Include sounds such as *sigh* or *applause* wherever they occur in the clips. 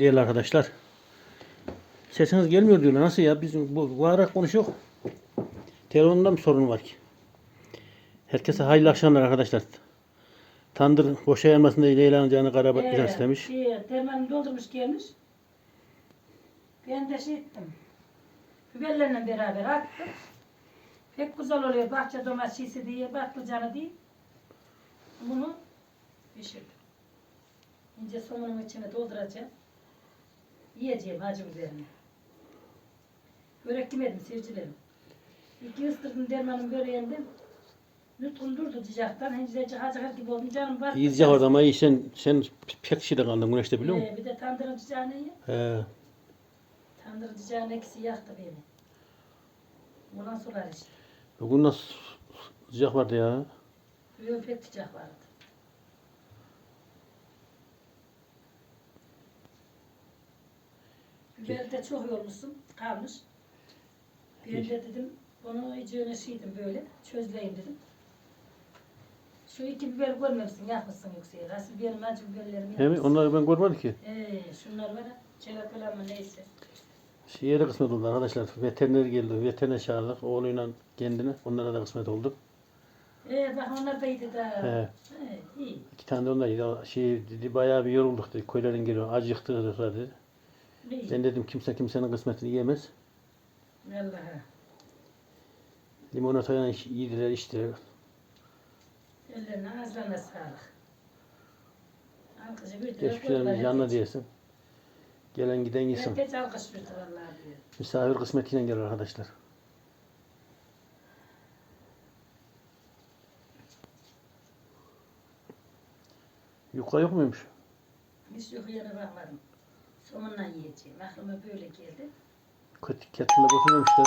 Değerli arkadaşlar. Sesiniz gelmiyor diyorlar. Nasıl ya? Bizim bu bağırarak konuşuyor. Telefonunda mı sorun var ki? Herkese hayırlı akşamlar arkadaşlar. Tandır boşa yanmasında Leyla'nın canı karabat Ee, istemiş. Şey, termanı doldurmuş gelmiş. Ben de şey ettim. Biberlerle beraber attım. Pek güzel oluyor bahçe domatesi diye, patlıcanı diye. Bunu pişirdim. İnce somunun içine dolduracağım. Yiyeceğim acı biberini. Börek yemedim sevcilerim. İki ıstırdım dermanın böreğinden. Nutkum durdu sıcaktan. Hence cihacıkar gibi oldum. Canım battı. İyi sıcak orada ama iyi sen, sen pek şeyde kaldın güneşte biliyor musun? Ee, bir de tandırın sıcağını ye. He. Tandırın sıcağının eksi yaktı beni. Bundan sonra işte. Bugün nasıl sıcak vardı ya? Bugün pek sıcak vardı. Biberi de çok yormuşsun, kalmış. Ben de dedim, bunu iyice şeydim böyle, çözleyeyim dedim. Şu iki biber görmemişsin, yakmışsın yükseğe. Nasıl benim acı mi? yakmışsın. Onları ben görmedim ki. Ee, şunlar var ya, çelakala mı neyse. Şey yere kısmet oldu arkadaşlar. Veteriner geldi. Veteriner çağırdık. Oğluyla kendine. Onlara da kısmet oldu. Ee, bak onlar da iyiydi da. He. He, iyi. İki tane de onlar. O Şey dedi bayağı bir yorulduk dedi. Köylerin geliyor. Acıktık dedi. Ben dedim kimse kimsenin kısmetini yemez. Allah'a. Limonatayla iç- yediler içtiler. Ellerine ağızlarına sağlık. Alkışı bir Geçmişlerimiz yanına diyesin. Gelen giden yesin. Herkes alkış verdi vallahi diyor. Misafir kısmetiyle gelir arkadaşlar. Yuka yok muymuş? Hiç yok yere bakmadım. Somunla yiyeceğim. Aklıma böyle geldi. Kötü kettle götürmemişler.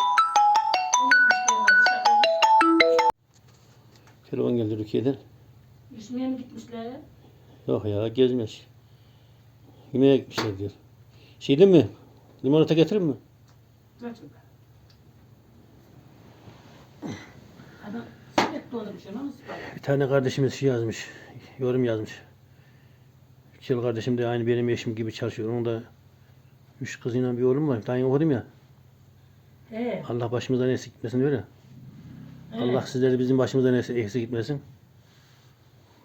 Telefon geldi Rukiye'den. Yüzmeye mi gitmişler? Yok ya gezmiş. Yemeğe gitmişler diyor. Şey değil mi? Limonata getirir mi? Götür. Adam sürekli doldurmuş onu ıspanak. Bir tane kardeşimiz şey yazmış. Yorum yazmış. Yüksel kardeşim de aynı benim eşim gibi çalışıyor. Onun da üç kızıyla bir oğlum var. Daha yeni okudum ya. He. Allah başımızdan eksik gitmesin öyle. he. Allah sizleri bizim başımızdan eksik gitmesin.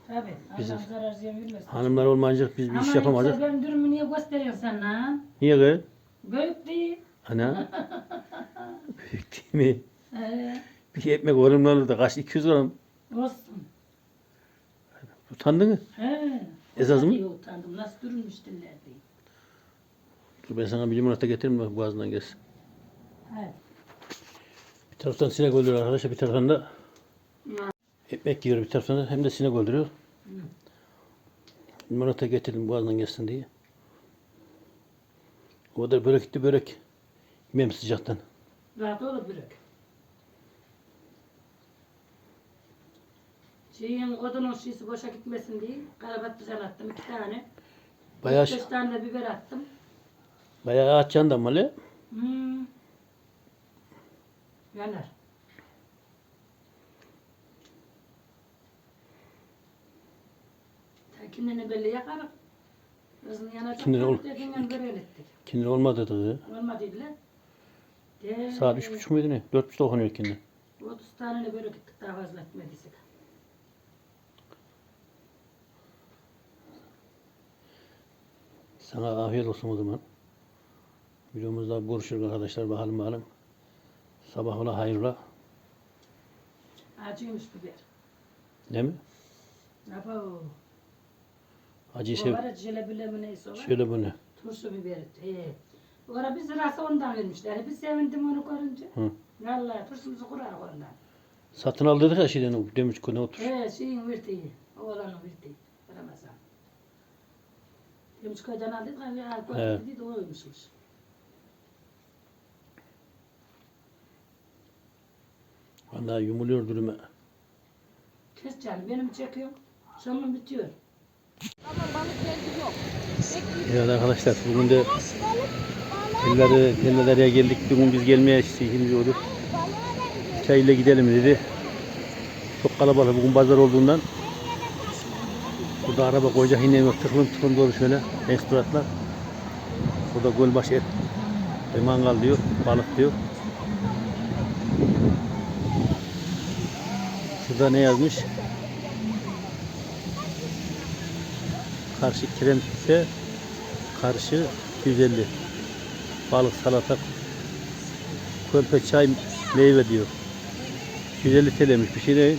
Tabii. Bizim- Allah zarar ziyan vermesin. Hanımlar olmayınca biz bir Ama iş yapamadık. Ama benim durumu niye gösteriyorsun sen lan? Niye kız? Büyük değil. Ana. *laughs* Büyük değil mi? He. Bir ekmek oğlum ne olur da kaç 200 gram. Olsun. Utandın mı? He. Esas mı? Utandım. Nasıl durmuş dillerde. Dur ben sana bir limonata getireyim de boğazından gelsin. He. Bir taraftan sinek öldürüyor arkadaşlar bir taraftan da ekmek yiyor bir taraftan da hem de sinek öldürüyor. Limonata getirdim boğazından gelsin diye. O da börek gitti börek. Yemem sıcaktan. Rahat olur börek. Şeyin odunun şişi boşa gitmesin diye karabatlıcan attım iki tane. Bayağı, Beş tane de biber attım. Bayağı açacaksın da mali. Hmm. Yanar. Kendini belli yakarım. Kızın yanacak. Kendini ol-. Kendine olmadı dedi. Olmadıyla. De, Saat üç buçuk muydu ne? Dört buçukta okunuyor kendi. 30 tane de böyle gittik daha fazla etmediysek. Sana afiyet olsun o zaman. Videomuzda görüşürüz arkadaşlar. Bakalım bakalım. Sabah ola hayırlı. Acıymış biber. Değil mi? Abo. Acıyı sev. var ya jelebile mi neyse var. Şöyle bunu. Turşu biberi. He. O ara biz nasıl ondan vermişler. Biz sevindim onu görünce. Hı. Vallahi turşumuzu kurar ondan. Satın al dedik ya şeyden demiş konu otur. He şeyin verdiği. Oğlanın verdiği. Ramazan. Demiş köyden aldık. He. götürdü de oymuşmuş. Vallahi yumuluyor durumu. Kes canım benim çekiyorum. Sonum bitiyor. Evet arkadaşlar bugün de Telleri, Tellilere geldik. Bugün biz gelmeye işimiz oldu. Çayla gidelim dedi. Çok kalabalık bugün pazar olduğundan. Burada araba koyacak yine yok. Tıklım tıklım dolu şöyle. Ekspratlar. Burada gölbaşı et ve mangal diyor. Balık diyor. Şurada ne yazmış? Karşı Kiremse karşı 150. Balık, salata, körpe, çay, meyve diyor. 150 TL'miş bir şey değil.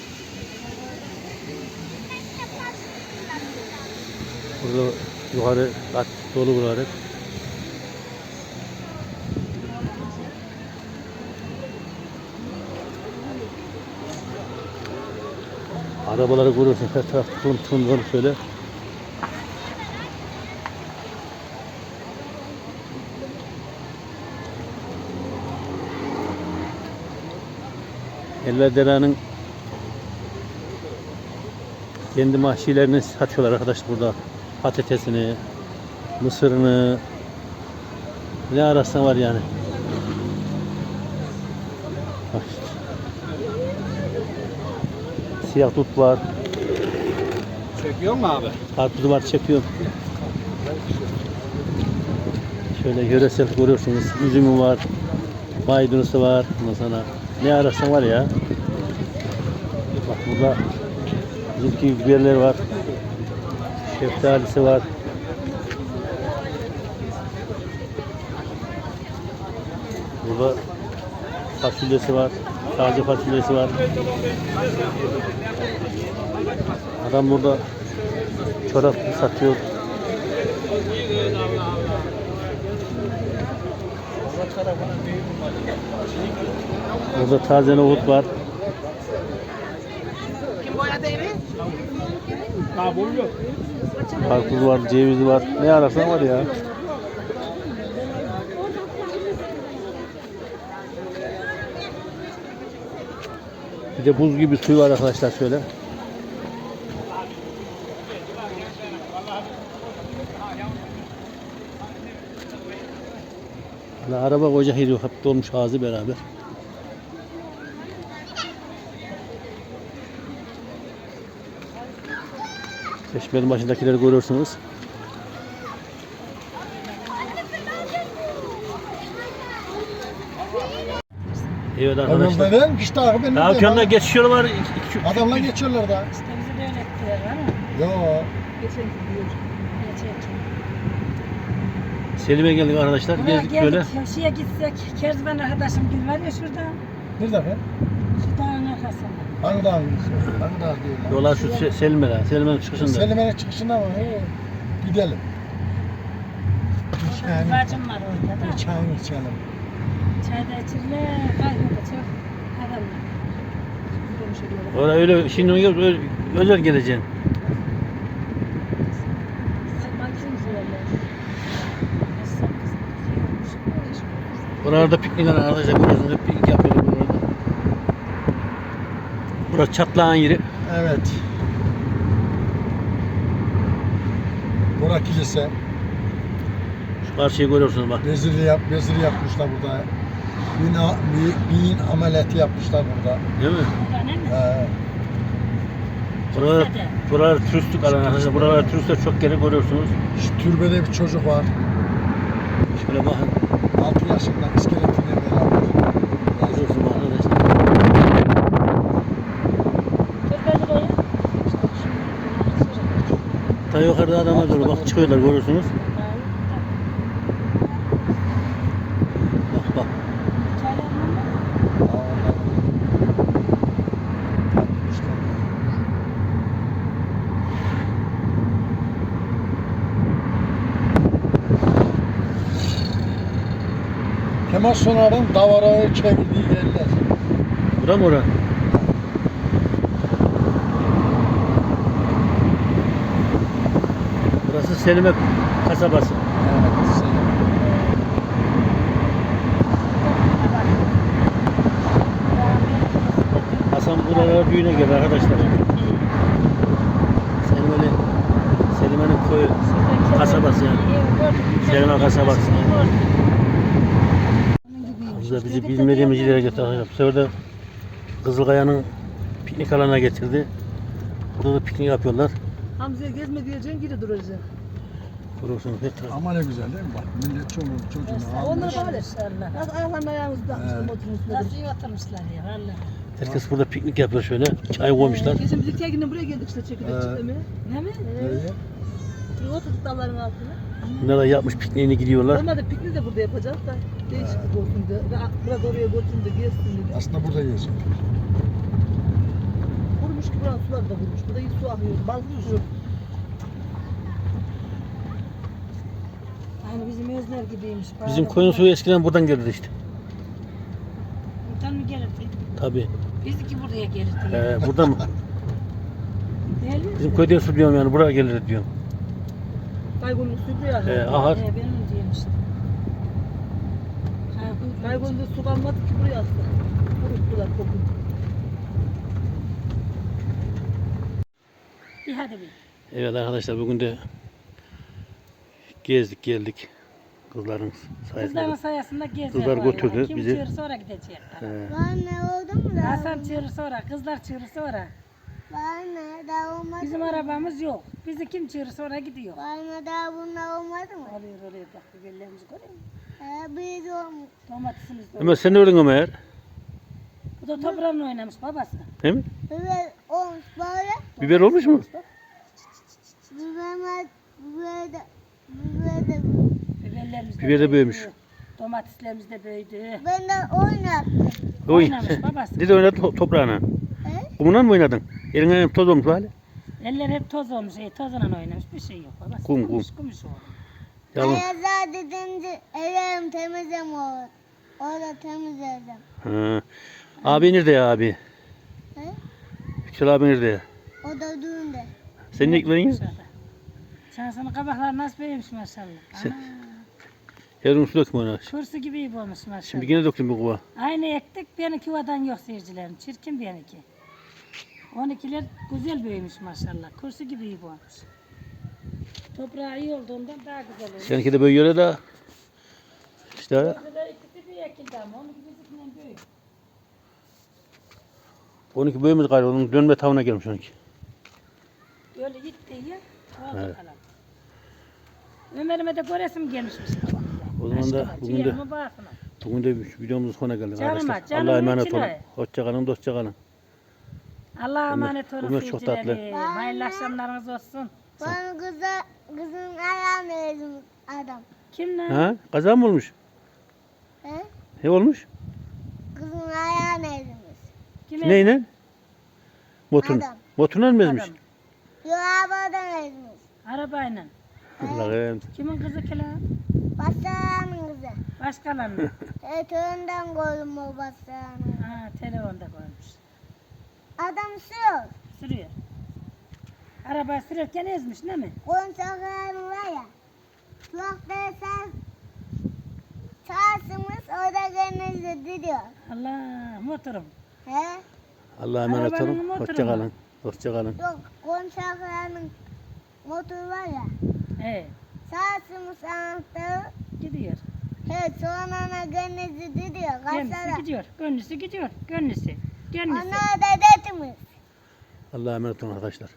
Burada yukarı dolu buraları. Arabaları görüyorsun her taraf tüm tüm var şöyle. Elvedera'nın kendi mahşilerini satıyorlar arkadaşlar burada. Patatesini, mısırını ne arasın var yani. Bak. Siyah tut var, Çekiyor mu abi? karpuzu var çekiyorum. Şöyle yöresel görüyorsunuz. Üzümü var, maydanozu var. Sonra ne arasın var ya. Bak burada bizimki biberler var. Şeftalisi var. Burada fasulyesi var. Taze fasulyesi var. Adam burada çorap satıyor. Burada taze nohut var. Ha buluyor. Karpuz var, ceviz var. Ne ararsan var ya. Bir de buz gibi suyu var arkadaşlar şöyle. La araba koyacak yeri yok. Hep dolmuş ağzı beraber. Çeşmenin başındakileri görüyorsunuz. Evet arkadaşlar. Arkadaşlar. işte abi benim Daha bak. geçiyorlar. iki- iki- Adamla geçiyorlar da. İşte bizi de var mı? Yo. Geçen gidiyor. Selim'e geldik arkadaşlar. Buraya Gezdik böyle. geldik. Şeye gitsek. Kerzban arkadaşım gün var ya şurada. Nerede efendim? Şu dağın arkasında. Hangi dağ gidiyorsun? Hangi dağ diyorlar? Yola şu Se- Selim'e lan. Selim'in çıkışında. Selime'nin çıkışına mı? He. Gidelim. Bir çayını, Bacım var orada da. bir çayını içelim. Çayda içirler. Kahvede çok adamlar. Öyle şimdi öyle, öyle- özel geleceksin. Oralarda piknik arkadaşlar görüyorsunuz. Hep piknik yapıyorlar buralarda. Burası çatlağın yeri. Evet. Bora kilise. Şu karşıyı görüyorsunuz bak. Veziri, yap, veziri yapmışlar burada. Bin, a- bi- bin ameliyatı yapmışlar burada. Değil mi? He. Buralar, buralar turistik alan arkadaşlar. Buralar turistler çok geri görüyorsunuz. Şu türbede bir çocuk var. Şöyle bakın. 6 yaşında iskeletiyle beraber. Görüyorsunuz arkadaşlar. Ta yukarıda adamlar duruyor. Bak çıkıyorlar görüyorsunuz. Bak bak. Kemal Sunar'ın davarayı çevirdiği yerler. Bura mı ora? Burası Selime kasabası. Evet. Hasan buralara düğüne gelir arkadaşlar. Selime'nin Selime'nin köyü kasabası yani. Selime kasabası. Burada bizi bilmediğimiz yere getirdi arkadaşlar. Bu sefer de Kızılkaya'nın piknik alanına getirdi. Burada da piknik yapıyorlar. Hamza'ya gezme diyeceksin geri duracaksın. Taraf. Ama ne güzel değil mi? Bak millet çoluğunu çocuğunu almış. Onları böyle. Nasıl ayaklarını ayağımızı takmışlar Evet. üstüne. Nasıl iyi oturmuşlar ya valla. Herkes burada piknik yapıyor şöyle. Çay koymuşlar. Geçen biz iki günde buraya geldik işte çekirdek Evet. çitlemeye. Ne mi? Nereye? Şuraya oturduk dalların altına. Bunlar da yapmış pikniğini gidiyorlar. Olmadı pikniği de burada yapacağız da değişiklik olsun diye. Ve Biraz oraya götürün de gezsin dedi. Aslında burada yiyecek. Kurumuş ki buranın suları da kurumuş. Burada hiç su akmıyor. Balık su. Aynı bizim özler gibiymiş. Bizim koyun suyu eskiden buradan gelirdi işte. Buradan mı gelirdi? Tabii. Bizimki buraya gelirdi. Ee, burada mı? Değil mi? Bizim köyden su diyorum yani buraya gelir diyorum. Kaygonun suyu buraya. Ee, akıyor. ahar. Ee, ben onu Kaygonda su kalmadı ki buraya aslında. Kuruttular kokun. İyi hadi bir. Evet arkadaşlar bugün de gezdik geldik. Kızların Kızların sayesinde. sayesinde gezer Kızlar götürdü Kim bizi. çığır sonra gidecek. Ee, Anne oldu mu? Hasan çığır sonra, kızlar çığır sonra. Anne daha olmadı Bizim mı? arabamız yok. Bizi kim çığır sonra gidiyor. Anne daha bunlar olmadı mı? Oluyor oluyor bak biberlerimizi görüyor musun? He olmuş. Domatesimiz de Ömer sen ne öğrendin Ömer? Bu da toprağını oynamış babası. Değil mi? Biber olmuş böyle. Biber olmuş mu? Biber biber de biber de Biberlerimiz de Biber de büyümüş. büyüdü. Domateslerimiz de büyüdü. ben de oynattım. Oy. Oynamış babası. Nerede oynadın to- toprağına? He? Kumuna mı oynadın? Ayağın toz olmuş hali. Eller hep toz olmuş. E, tozla oynamış. Bir şey yok babası. Kum, kum. Kumuş kumuş oldu. Yavrum. Ayaza dedince ellerim temizim olur. Orada temizledim. Ha. Abi nerede ya abi? He? Yüksel abi nerede? O da düğünde. Senin eklerin ya? Dışarıda. Şansının kabaklar nasıl büyümüş maşallah. Sen- Her gün su dökme ona. Kürsü gibi iyi olmuş maşallah. Şimdi yine döktüm bir kuva. Aynı ektik benimki yuvadan yok seyircilerim. Çirkin benimki. 12'ler güzel büyümüş maşallah. Kursu gibi iyi olmuş. Toprağı iyi olduğundan daha güzel olmuş. Seninki de böyle yöre de işte Burada ikisi bir ekildi ama onun gibisinden büyük. 12 bölümümüz gayrı onun dönme tavına gelmiş 12. Öyle gitti ya. Oldu Evet. kalan. Ömer'ime de göresim gelmişmiş. O zaman da bugün de bugün de videomuzun sonuna geldik Canıma, arkadaşlar. canımın Allah'a emanet içine. olun. Hoşça kalın, dostça kalın. Allah'a emanet olun Ömer çok seyircilerim. Hayırlı akşamlarınız olsun. Bana kıza, kızın ayağını yedim adam. Kim lan? Ha? Kaza mı olmuş? He? Ne olmuş? Kızın ayağını yedim. Kime? Neyle? Motor. Adam. Motorla mı ezmiş? Adam. Yo arabadan yedim. Arabayla. Allah'ım. Kimin kızı ki lan? Basağının kızı. Başkalarının. *laughs* Evet önden koydum o basağını. ha, telefonda koymuş. Adam sürüyor. Sürüyor. Araba sürerken ezmiş değil mi? Kontaklarım var ya. Kulakta sen Çağırsınız orada kendinizi diyor. Allah motorum. He? Allah'a emanet Arabanın olun. motoru Hoşça mu? kalın. Dostça kalın. Yok kontaklarının motoru var ya. He, Çağırsınız anahtarı. gidiyor. He sonra kendinizi diyor. Kendisi Kasara. gidiyor. Gönlüsü gidiyor. Gönlüsü. Gönlüsü. Onlar da dediniz. Allah'a emanet olun arkadaşlar.